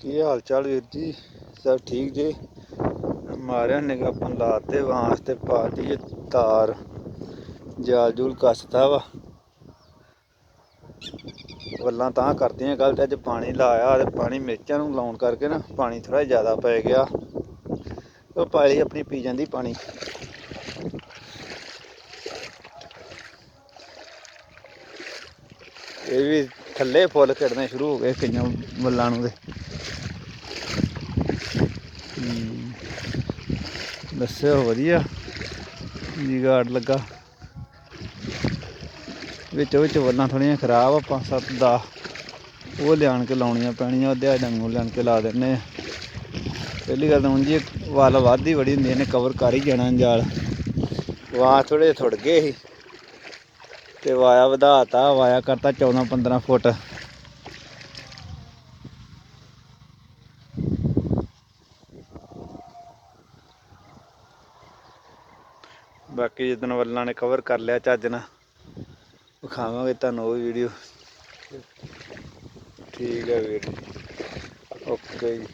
ਕੀ ਹਾਲ ਚਾਲ ਵੀਰ ਜੀ? ਸਭ ਠੀਕ ਜੀ? ਮਾਰਿਆ ਨਿਗਾ ਆਪਾਂ ਲਾਤੇ ਵਾਂਸ ਤੇ ਪਾ ਪਾਤੀ ਤਾਰ। ਜਾਲ ਜੂਲ ਕੱਸਤਾ ਵਾ। ਵੱਲਾਂ ਤਾਂ ਕਰਦੀਆਂ ਕੱਲ ਤੇ ਅੱਜ ਪਾਣੀ ਲਾਇਆ ਤੇ ਪਾਣੀ ਮਿਰਚਾਂ ਨੂੰ ਲਾਉਣ ਕਰਕੇ ਨਾ ਪਾਣੀ ਥੋੜਾ ਜ਼ਿਆਦਾ ਪੈ ਗਿਆ। ਉਹ ਪਾਲੀ ਆਪਣੀ ਪੀ ਜਾਂਦੀ ਪਾਣੀ। ਇਹ ਵੀ ਥੱਲੇ ਫੁੱਲ ਖਿੜਨੇ ਸ਼ੁਰੂ ਹੋ ਗਏ ਕਈਆਂ ਵੱਲਾਂ ਨੂੰ ਦੇ ਦੱਸਿਓ ਵਧੀਆ। ਜੀਗਾੜ ਲੱਗਾ। ਵਿੱਚ ਵਿੱਚ ਵੱਲਾਂ ਥੋੜੀਆਂ ਖਰਾਬ ਆ ਪੰਜ ਸੱਤ ਦਾ ਉਹ ਲਿਆਣ ਕੇ ਲਾਉਣੀਆਂ ਪੈਣੀਆਂ, ਉਹਦੇ ਡੰਗੂ ਲਿਆਣ ਕੇ ਲਾ ਦਿੰਨੇ ਪਹਿਲੀ ਗੱਲ ਤਾਂ ਹੁਣ ਜੀ ਵੱਲ ਵੱਧਦੀ ਬੜੀ ਹੁੰਦੀ ਇਹਨੇ ਕਵਰ ਕਰ ਹੀ ਜਾਣਾ ਜਾਲ। ਵਾਹ ਥੋੜੇ ਥੁੜ ਗਏ ਸੀ। ਤੇ ਵਾਇਆ ਵਧਾਤਾ ਵਾਇਆ ਕਰਤਾ 14 15 ਫੁੱਟ। ਬਾਕੀ ਜਿੱਦਣ ਵੱਲਾਂ ਨੇ ਕਵਰ ਕਰ ਲਿਆ ਚੱਜ ਨਾਲ, ਵਿਖਾਵਾਂਗੇ ਤੁਹਾਨੂੰ ਉਹ ਵੀਡੀਓ ਠੀਕ ਹੈ ਵੀਰ। ਓਕੇ ਜੀ।